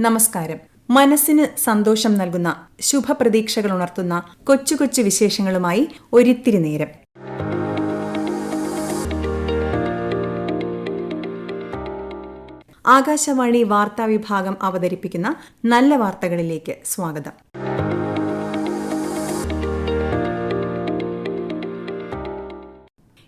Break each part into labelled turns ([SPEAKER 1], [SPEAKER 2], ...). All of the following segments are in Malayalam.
[SPEAKER 1] നമസ്കാരം. മനസ്സിന് സന്തോഷം നൽകുന്ന ശുഭപ്രതീക്ഷകൾ ഉണർത്തുന്ന കൊച്ചു കൊച്ചു വിശേഷങ്ങളുമായി ഒരിത്തിരി നേരം. ആകാശവാണി വാർത്താ വിഭാഗം അവതരിപ്പിക്കുന്ന നല്ല വാർത്തകളിലേക്ക് സ്വാഗതം.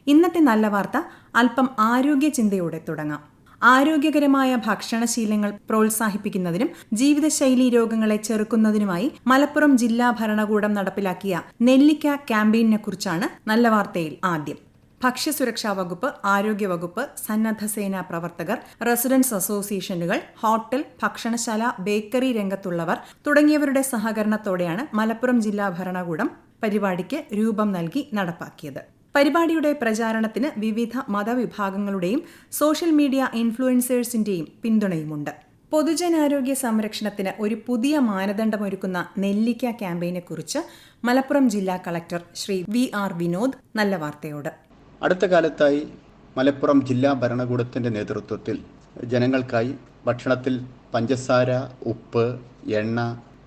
[SPEAKER 1] ഇന്നത്തെ നല്ല വാർത്ത അല്പം ആരോഗ്യ ചിന്തയോടെ തുടങ്ങാം. ആരോഗ്യകരമായ ഭക്ഷണശീലങ്ങൾ പ്രോത്സാഹിപ്പിക്കുന്നതിനും ജീവിതശൈലി രോഗങ്ങളെ ചെറുക്കുന്നതിനുമായി മലപ്പുറം ജില്ലാ ഭരണകൂടം നടപ്പിലാക്കിയ നെല്ലിക്ക ക്യാമ്പയിനെ കുറിച്ചാണ് നല്ല വാർത്തയിൽ ആദ്യം. ഭക്ഷ്യസുരക്ഷാ വകുപ്പ് ആരോഗ്യവകുപ്പ് സന്നദ്ധ സേനാ പ്രവർത്തകർ റെസിഡൻസ് അസോസിയേഷനുകൾ ഹോട്ടൽ ഭക്ഷണശാല ബേക്കറി രംഗത്തുള്ളവർ തുടങ്ങിയവരുടെ സഹകരണത്തോടെയാണ് മലപ്പുറം ജില്ലാ ഭരണകൂടം പരിപാടിക്ക് രൂപം നൽകി നടപ്പാക്കിയത്. പരിപാടിയുടെ പ്രചാരണത്തിന് വിവിധ മതവിഭാഗങ്ങളുടെയും സോഷ്യൽ മീഡിയ ഇൻഫ്ലുവൻസേഴ്സിന്റെയും പിന്തുണയുമുണ്ട്. പൊതുജനാരോഗ്യ സംരക്ഷണത്തിന് ഒരു പുതിയ മാനദണ്ഡമൊരുക്കുന്ന നെല്ലിക്ക ക്യാമ്പയിനെക്കുറിച്ച് മലപ്പുറം ജില്ലാ collector Shri V R Vinod നല്ല വാർത്തയോട്.
[SPEAKER 2] അടുത്ത കാലത്തായി മലപ്പുറം ജില്ലാ ഭരണകൂടത്തിന്റെ നേതൃത്വത്തിൽ ജനങ്ങൾക്കായി ഭക്ഷണത്തിൽ പഞ്ചസാര ഉപ്പ് എണ്ണ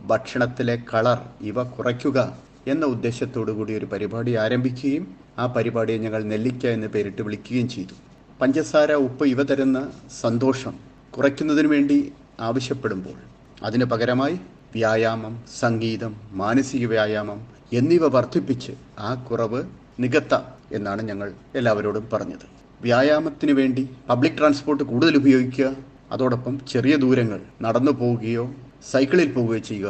[SPEAKER 2] ഭക്ഷണത്തിലെ കളർ ഇവ കുറയ്ക്കുക എന്ന ഉദ്ദേശത്തോടു കൂടി ഒരു പരിപാടി ആരംഭിക്കുകയും ആ പരിപാടിയെ ഞങ്ങൾ നെല്ലിക്ക എന്ന് പേരിട്ട് വിളിക്കുകയും ചെയ്തു. പഞ്ചസാര ഉപ്പ് ഇവ തരുന്ന സന്തോഷം കുറയ്ക്കുന്നതിന് വേണ്ടി ആവശ്യപ്പെടുമ്പോൾ അതിന് പകരമായി വ്യായാമം സംഗീതം മാനസിക വ്യായാമം എന്നിവ വർദ്ധിപ്പിച്ച് ആ കുറവ് നികത്താം എന്നാണ് ഞങ്ങൾ എല്ലാവരോടും പറഞ്ഞത്. വ്യായാമത്തിന് വേണ്ടി പബ്ലിക് ട്രാൻസ്പോർട്ട് കൂടുതൽ ഉപയോഗിക്കുക അതോടൊപ്പം ചെറിയ ദൂരങ്ങൾ നടന്നു പോവുകയോ സൈക്കിളിൽ പോവുകയോ ചെയ്യുക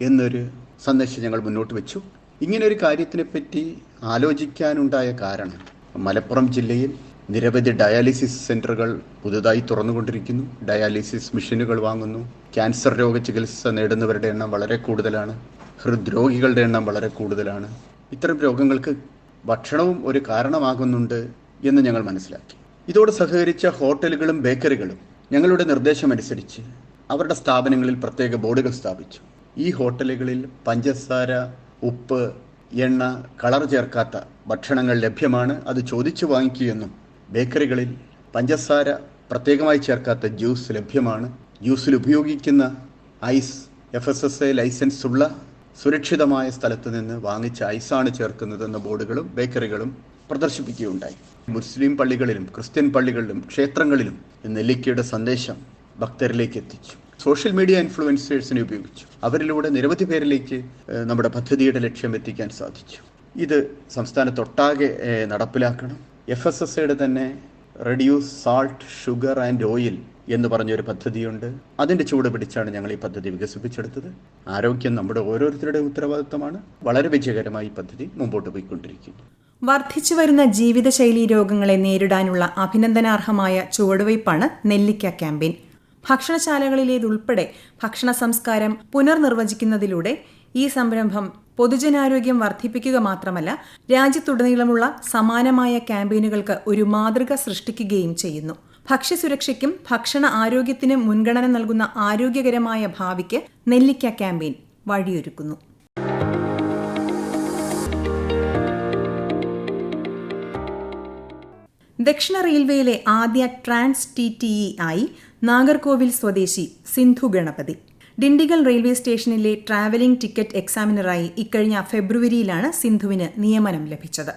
[SPEAKER 2] എന്നൊരു സന്ദേശം ഞങ്ങൾ മുന്നോട്ട് വെച്ചു. ഇങ്ങനെ ഒരു കാര്യത്തിനെ പറ്റി ആലോചിക്കാനുണ്ടായ കാരണം മലപ്പുറം ജില്ലയിൽ നിരവധി ഡയാലിസിസ് സെന്ററുകൾ പുതുതായി തുറന്നുകൊണ്ടിരിക്കുന്നു. ഡയാലിസിസ് മെഷീനുകൾ വാങ്ങുന്നു. ക്യാൻസർ രോഗ ചികിത്സ നേടുന്നവരുടെ എണ്ണം വളരെ കൂടുതലാണ്. ഹൃദ്രോഗികളുടെ എണ്ണം വളരെ കൂടുതലാണ്. ഇത്തരം രോഗങ്ങൾക്ക് ഭക്ഷണവും ഒരു കാരണമാകുന്നുണ്ട് എന്ന് ഞങ്ങൾ മനസ്സിലാക്കി. ഇതോട് സഹകരിച്ച ഹോട്ടലുകളും ബേക്കറികളും ഞങ്ങളുടെ നിർദ്ദേശമനുസരിച്ച് അവരുടെ സ്ഥാപനങ്ങളിൽ പ്രത്യേക ബോർഡുകൾ സ്ഥാപിച്ചു. ഈ ഹോട്ടലുകളിൽ പഞ്ചസാര ഉപ്പ് എണ്ണ കളർ ചേർക്കാത്ത ഭക്ഷണങ്ങൾ ലഭ്യമാണ്. അത് ചോദിച്ചു വാങ്ങിക്കുകയെന്നും ബേക്കറികളിൽ പഞ്ചസാര പ്രത്യേകമായി ചേർക്കാത്ത ജ്യൂസ് ലഭ്യമാണ്. ജ്യൂസിൽ ഉപയോഗിക്കുന്ന ice F S S A licence ഉള്ള സുരക്ഷിതമായ സ്ഥലത്ത് നിന്ന് വാങ്ങിച്ച ഐസാണ് ചേർക്കുന്നതെന്ന ബോർഡുകളും ബേക്കറികളും പ്രദർശിപ്പിക്കുകയുണ്ടായി. മുസ്ലിം പള്ളികളിലും ക്രിസ്ത്യൻ പള്ളികളിലും ക്ഷേത്രങ്ങളിലും നെല്ലിക്കയുടെ സന്ദേശം ഭക്തരിലേക്ക് എത്തിച്ചു. സോഷ്യൽ മീഡിയ ഇൻഫ്ലുവൻസേഴ്സിനെ ഉപയോഗിച്ചു. അവരിലൂടെ നിരവധി പേരിലേക്ക് നമ്മുടെ പദ്ധതിയുടെ ലക്ഷ്യം എത്തിക്കാൻ സാധിച്ചു. ഇത് സംസ്ഥാനത്തൊട്ടാകെ നടപ്പിലാക്കണം. എഫ് എസ് എസ് എയുടെ തന്നെ reduce salt sugar and oil എന്ന് പറഞ്ഞൊരു പദ്ധതിയുണ്ട്. അതിന്റെ ചൂട് പിടിച്ചാണ് ഞങ്ങൾ ഈ പദ്ധതി വികസിപ്പിച്ചെടുത്തത്. ആരോഗ്യം നമ്മുടെ ഓരോരുത്തരുടെ ഉത്തരവാദിത്തമാണ്. വളരെ വിജയകരമായി ഈ പദ്ധതി മുമ്പോട്ട് പോയിക്കൊണ്ടിരിക്കുന്നു.
[SPEAKER 1] വർദ്ധിച്ചു വരുന്ന ജീവിതശൈലീ രോഗങ്ങളെ നേരിടാനുള്ള അഭിനന്ദനാർഹമായ ചുവടുവയ്പ്പാണ് നെല്ലിക്ക ക്യാമ്പയിൻ. ഭക്ഷണശാലകളിലേതുൾപ്പെടെ ഭക്ഷണ സംസ്കാരം പുനർനിർവചിക്കുന്നതിലൂടെ ഈ സംരംഭം പൊതുജനാരോഗ്യം വർദ്ധിപ്പിക്കുക മാത്രമല്ല രാജ്യത്തുടനീളമുള്ള സമാനമായ ക്യാമ്പയിനുകൾക്ക് ഒരു മാതൃക സൃഷ്ടിക്കുകയും ചെയ്യുന്നു. ഭക്ഷ്യസുരക്ഷയ്ക്കും ഭക്ഷണ ആരോഗ്യത്തിനും മുൻഗണന നൽകുന്ന ആരോഗ്യകരമായ ഭാവിക്ക് നെല്ലിക്ക ക്യാമ്പയിൻ വഴിയൊരുക്കുന്നു. ദക്ഷിണ റെയിൽവേയിലെ ആദ്യ ട്രാൻസ് ടി ടി ഇ ആയി നാഗർകോവിൽ സ്വദേശി സിന്ധു ഗണപതി. ഡിണ്ടിഗൽ റെയിൽവേ സ്റ്റേഷനിലെ ട്രാവലിംഗ് ടിക്കറ്റ് എക്സാമിനറായി ഇക്കഴിഞ്ഞ ഫെബ്രുവരിയിലാണ് സിന്ധുവിന് നിയമനം ലഭിച്ചത്.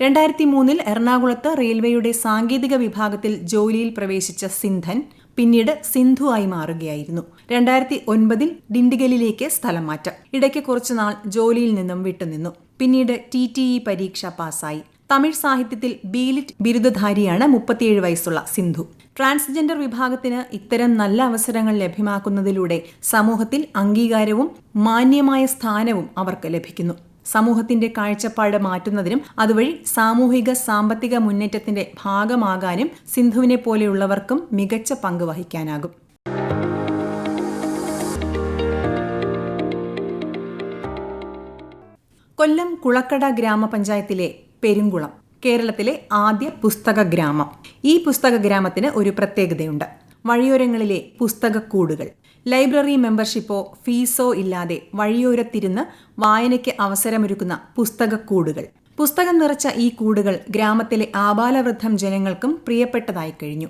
[SPEAKER 1] രണ്ടായിരത്തി മൂന്നിൽ എറണാകുളത്ത് റെയിൽവേയുടെ സാങ്കേതിക വിഭാഗത്തിൽ ജോലിയിൽ പ്രവേശിച്ച സിന്ധൻ പിന്നീട് സിന്ധു ആയി മാറുകയായിരുന്നു. രണ്ടായിരത്തി ഒൻപതിൽ ഡിണ്ടിഗലിലേക്ക് സ്ഥലം മാറ്റം ഇടയ്ക്ക് കുറച്ചുനാൾ ജോലിയിൽ നിന്നും വിട്ടുനിന്നു. പിന്നീട് ടി ടി ഇ പരീക്ഷ പാസ്സായി. തമിഴ് സാഹിത്യത്തിൽ ബീലിറ്റ് ബിരുദധാരിയാണ് മുപ്പത്തിയേഴ് വയസ്സുള്ള സിന്ധു. ട്രാൻസ്ജെൻഡർ വിഭാഗത്തിന് ഇത്തരം നല്ല അവസരങ്ങൾ ലഭ്യമാക്കുന്നതിലൂടെ സമൂഹത്തിൽ അംഗീകാരവും മാന്യമായ സ്ഥാനവും അവർക്ക് ലഭിക്കുന്നു. സമൂഹത്തിന്റെ കാഴ്ചപ്പാട് മാറ്റുന്നതിനും അതുവഴി സാമൂഹിക സാമ്പത്തിക മുന്നേറ്റത്തിന്റെ ഭാഗമാകാനും സിന്ധുവിനെ പോലെയുള്ളവർക്കും മികച്ച പങ്ക് വഹിക്കാനാകും. കൊല്ലം കുളക്കട ഗ്രാമപഞ്ചായത്തിലെ പെരുങ്കുളം കേരളത്തിലെ ആദ്യ പുസ്തക ഗ്രാമം ഈ പുസ്തക ഗ്രാമത്തിന് ഒരു പ്രത്യേകതയുണ്ട്. വഴിയോരങ്ങളിലെ പുസ്തകക്കൂടുകൾ. ലൈബ്രറി മെമ്പർഷിപ്പോ ഫീസോ ഇല്ലാതെ വഴിയോരത്തിരുന്ന് വായനയ്ക്ക് അവസരമൊരുക്കുന്ന പുസ്തകക്കൂടുകൾ. പുസ്തകം നിറച്ച ഈ കൂടുകൾ ഗ്രാമത്തിലെ ആബാലവൃദ്ധം ജനങ്ങൾക്കും പ്രിയപ്പെട്ടതായി കഴിഞ്ഞു.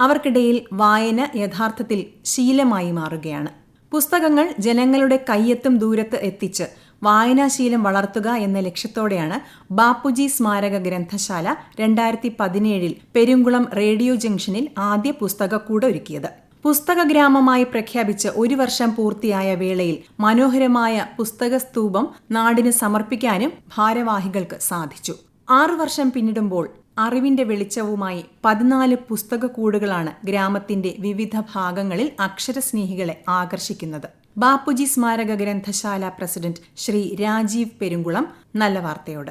[SPEAKER 1] അവർക്കിടയിൽ വായന യഥാർത്ഥത്തിൽ ശീലമായി മാറുകയാണ്. പുസ്തകങ്ങൾ ജനങ്ങളുടെ കയ്യെത്തും ദൂരത്ത് എത്തിച്ച് വായനാശീലം വളർത്തുക എന്ന ലക്ഷ്യത്തോടെയാണ് ബാപ്പുജി സ്മാരക ഗ്രന്ഥശാല രണ്ടായിരത്തി പതിനേഴിൽ പെരുങ്കുളം റേഡിയോ ജംഗ്ഷനിൽ ആദ്യ പുസ്തകക്കൂട് ഒരുക്കിയത്. പുസ്തക ഗ്രാമമായി പ്രഖ്യാപിച്ച് ഒരു വർഷം പൂർത്തിയായ വേളയിൽ മനോഹരമായ പുസ്തക സ്തൂപം നാടിന് സമർപ്പിക്കാനും ഭാരവാഹികൾക്ക് സാധിച്ചു. ആറു വർഷം പിന്നിടുമ്പോൾ അറിവിന്റെ വെളിച്ചവുമായി പതിനാല് പുസ്തകക്കൂടുകളാണ് ഗ്രാമത്തിന്റെ വിവിധ ഭാഗങ്ങളിൽ അക്ഷരസ്നേഹികളെ ആകർഷിക്കുന്നത്. ബാപ്പുജി സ്മാരക ഗ്രന്ഥശാല പ്രസിഡന്റ് ശ്രീ രാജീവ് പെരുങ്കുളം നല്ല വാർത്തയോട്.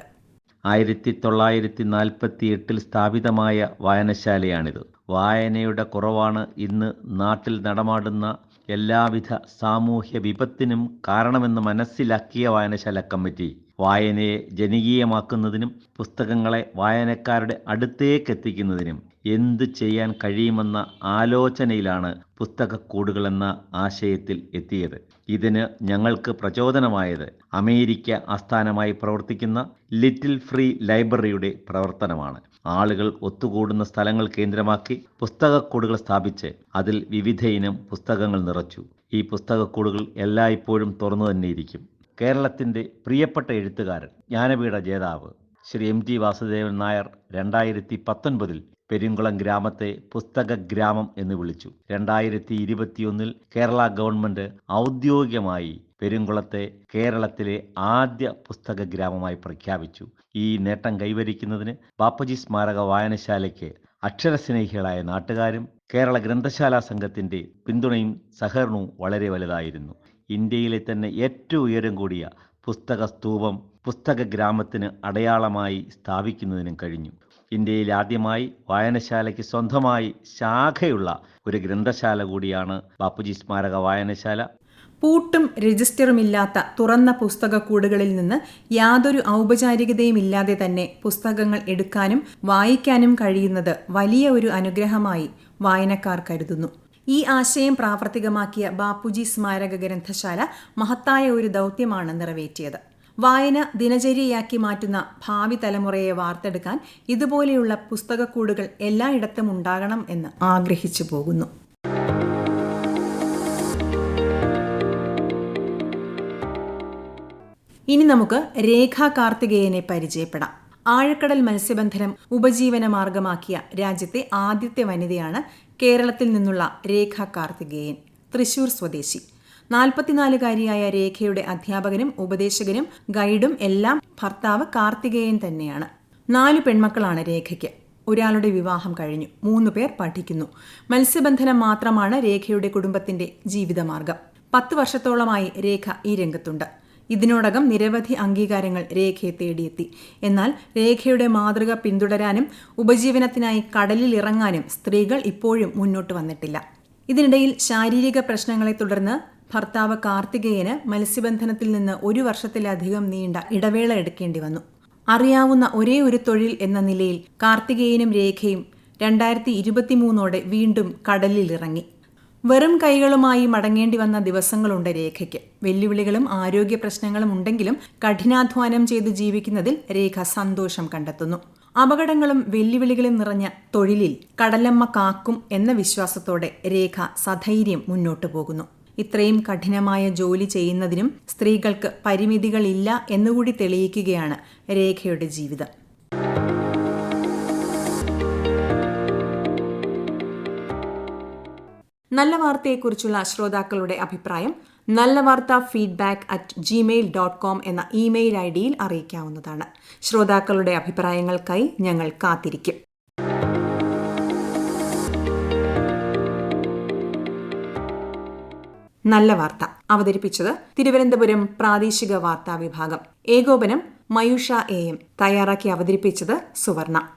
[SPEAKER 3] ആയിരത്തി തൊള്ളായിരത്തി നാൽപ്പത്തി എട്ടിൽ സ്ഥാപിതമായ വായനശാലയാണിത്. വായനയുടെ കുറവാണ് ഇന്ന് നാട്ടിൽ നടമാടുന്ന എല്ലാവിധ സാമൂഹ്യ വിപത്തിനും കാരണമെന്ന് മനസ്സിലാക്കിയ വായനശാല കമ്മിറ്റി. വായനയെ ജനകീയമാക്കുന്നതിനും പുസ്തകങ്ങളെ വായനക്കാരുടെ അടുത്തേക്ക് എത്തിക്കുന്നതിനും എന്തു ചെയ്യാൻ കഴിയുമെന്ന ആലോചനയിലാണ് പുസ്തകക്കൂടുകളെന്ന ആശയത്തിൽ എത്തിയത്. ഇതിന് ഞങ്ങൾക്ക് പ്രചോദനമായത് അമേരിക്ക ആസ്ഥാനമായി പ്രവർത്തിക്കുന്ന ലിറ്റിൽ ഫ്രീ ലൈബ്രറിയുടെ പ്രവർത്തനമാണ്. ആളുകൾ ഒത്തുകൂടുന്ന സ്ഥലങ്ങൾ കേന്ദ്രമാക്കി പുസ്തകക്കൂടുകൾ സ്ഥാപിച്ച് അതിൽ വിവിധ ഇനം പുസ്തകങ്ങൾ നിറച്ചു. ഈ പുസ്തകക്കൂടുകൾ എല്ലായ്പ്പോഴും തുറന്നു തന്നെയിരിക്കും കേരളത്തിന്റെ പ്രിയപ്പെട്ട എഴുത്തുകാരൻ ജ്ഞാനപീഠ ജേതാവ് ശ്രീ എം ടി വാസുദേവൻ നായർ രണ്ടായിരത്തി പത്തൊൻപതിൽ പെരുങ്കുളം ഗ്രാമത്തെ പുസ്തക ഗ്രാമം എന്ന് വിളിച്ചു. രണ്ടായിരത്തി ഇരുപത്തിയൊന്നിൽ കേരള ഗവൺമെന്റ് ഔദ്യോഗികമായി പെരുങ്കുളത്തെ കേരളത്തിലെ ആദ്യ പുസ്തക ഗ്രാമമായി പ്രഖ്യാപിച്ചു. ഈ നേട്ടം കൈവരിക്കുന്നതിന് ബാപ്പജി സ്മാരക വായനശാലയ്ക്ക് അക്ഷരസ്നേഹികളായ നാട്ടുകാരും കേരള ഗ്രന്ഥശാല സംഘത്തിന്റെ പിന്തുണയും സഹകരണവും വളരെ വലുതായിരുന്നു. ഇന്ത്യയിലെ തന്നെ ഏറ്റവും ഉയരം കൂടിയ പുസ്തക സ്തൂപം പുസ്തക ഗ്രാമത്തിന് അടയാളമായി സ്ഥാപിക്കുന്നതിനും കഴിഞ്ഞു. ഇന്ത്യയിൽ ആദ്യമായി വായനശാലയ്ക്ക് സ്വന്തമായി ശാഖയുള്ള ഒരു ഗ്രന്ഥശാല കൂടിയാണ് ബാപ്പുജി സ്മാരക വായനശാല.
[SPEAKER 1] പൂട്ടും രജിസ്റ്ററുമില്ലാത്ത തുറന്ന പുസ്തകക്കൂടുകളിൽ നിന്ന് യാതൊരു ഔപചാരികതയും ഇല്ലാതെ തന്നെ പുസ്തകങ്ങൾ എടുക്കാനും വായിക്കാനും കഴിയുന്നത് വലിയ ഒരു അനുഗ്രഹമായി വായനക്കാർ കരുതുന്നു. ഈ ആശയം പ്രാവർത്തികമാക്കിയ ബാപ്പുജി സ്മാരക ഗ്രന്ഥശാല മഹത്തായ ഒരു ദൗത്യമാണ് നിറവേറ്റിയത്. വായന ദിനചര്യയാക്കി മാറ്റുന്ന ഭാവി തലമുറയെ വാർത്തെടുക്കാൻ ഇതുപോലെയുള്ള പുസ്തകക്കൂടുകൾ എല്ലായിടത്തും ഉണ്ടാകണം എന്ന് ആഗ്രഹിച്ചു പോകുന്നു. ഇനി നമുക്ക് രേഖാ കാർത്തികേയനെ പരിചയപ്പെടാം. ആഴക്കടൽ മത്സ്യബന്ധനം ഉപജീവന മാർഗമാക്കിയ രാജ്യത്തെ ആദ്യത്തെ വനിതയാണ് കേരളത്തിൽ നിന്നുള്ള രേഖ കാർത്തികേയൻ തൃശൂർ സ്വദേശി. നാൽപ്പത്തിനാലുകാരിയായ രേഖയുടെ അധ്യാപകനും ഉപദേശകനും ഗൈഡും എല്ലാം ഭർത്താവ് കാർത്തികേയൻ തന്നെയാണ്. നാല് പെൺമക്കളാണ് രേഖയ്ക്ക്. ഒരാളുടെ വിവാഹം കഴിഞ്ഞു. മൂന്ന് പേർ പഠിക്കുന്നു. മത്സ്യബന്ധനം മാത്രമാണ് രേഖയുടെ കുടുംബത്തിന്റെ ജീവിതമാർഗം. പത്ത് വർഷത്തോളമായി രേഖ ഈ രംഗത്തുണ്ട്. ഇതിനോടകം നിരവധി അംഗീകാരങ്ങൾ രേഖയെ തേടിയെത്തി. എന്നാൽ രേഖയുടെ മാതൃക പിന്തുടരാനും ഉപജീവനത്തിനായി കടലിൽ ഇറങ്ങാനും സ്ത്രീകൾ ഇപ്പോഴും മുന്നോട്ട് വന്നിട്ടില്ല. ഇതിനിടയിൽ ശാരീരിക പ്രശ്നങ്ങളെ തുടർന്ന് ഭർത്താവ് കാർത്തികേയന് മത്സ്യബന്ധനത്തിൽ നിന്ന് ഒരു വർഷത്തിലധികം നീണ്ട ഇടവേള എടുക്കേണ്ടി വന്നു. അറിയാവുന്ന ഒരേ ഒരു തൊഴിൽ എന്ന നിലയിൽ കാർത്തികേയനും രേഖയും രണ്ടായിരത്തി ഇരുപത്തിമൂന്നോടെ വീണ്ടും കടലിൽ ഇറങ്ങി വെറും കൈകളുമായി മടങ്ങേണ്ടി വന്ന ദിവസങ്ങളുണ്ട് രേഖയ്ക്ക്. വെല്ലുവിളികളും ആരോഗ്യ പ്രശ്നങ്ങളും ഉണ്ടെങ്കിലും കഠിനാധ്വാനം ചെയ്ത് ജീവിക്കുന്നതിൽ രേഖ സന്തോഷം കണ്ടെത്തുന്നു. അപകടങ്ങളും വെല്ലുവിളികളും നിറഞ്ഞ തൊഴിലിൽ കടലമ്മ കാക്കും എന്ന വിശ്വാസത്തോടെ രേഖ സധൈര്യം മുന്നോട്ടു പോകുന്നു. ഇത്രയും കഠിനമായ ജോലി ചെയ്യുന്നതിനും സ്ത്രീകൾക്ക് പരിമിതികളില്ല എന്നുകൂടി തെളിയിക്കുകയാണ് രേഖയുടെ ജീവിതം. നല്ല വാർത്തയെക്കുറിച്ചുള്ള ശ്രോതാക്കളുടെ അഭിപ്രായം നല്ല വാർത്ത feedback at Gmail dot com എന്ന ഇമെയിൽ ഐ ഡിയിൽ അറിയിക്കാവുന്നതാണ്. ശ്രോതാക്കളുടെ അഭിപ്രായങ്ങൾക്കായി ഞങ്ങൾ കാത്തിരിക്കും. നല്ല വാർത്ത. അവതരിപ്പിച്ചത് തിരുവനന്തപുരം പ്രാദേശിക വാർത്താ വിഭാഗം. ഏകോപനം മയൂഷ എ എം. തയ്യാറാക്കി അവതരിപ്പിച്ചത് സുവർണ.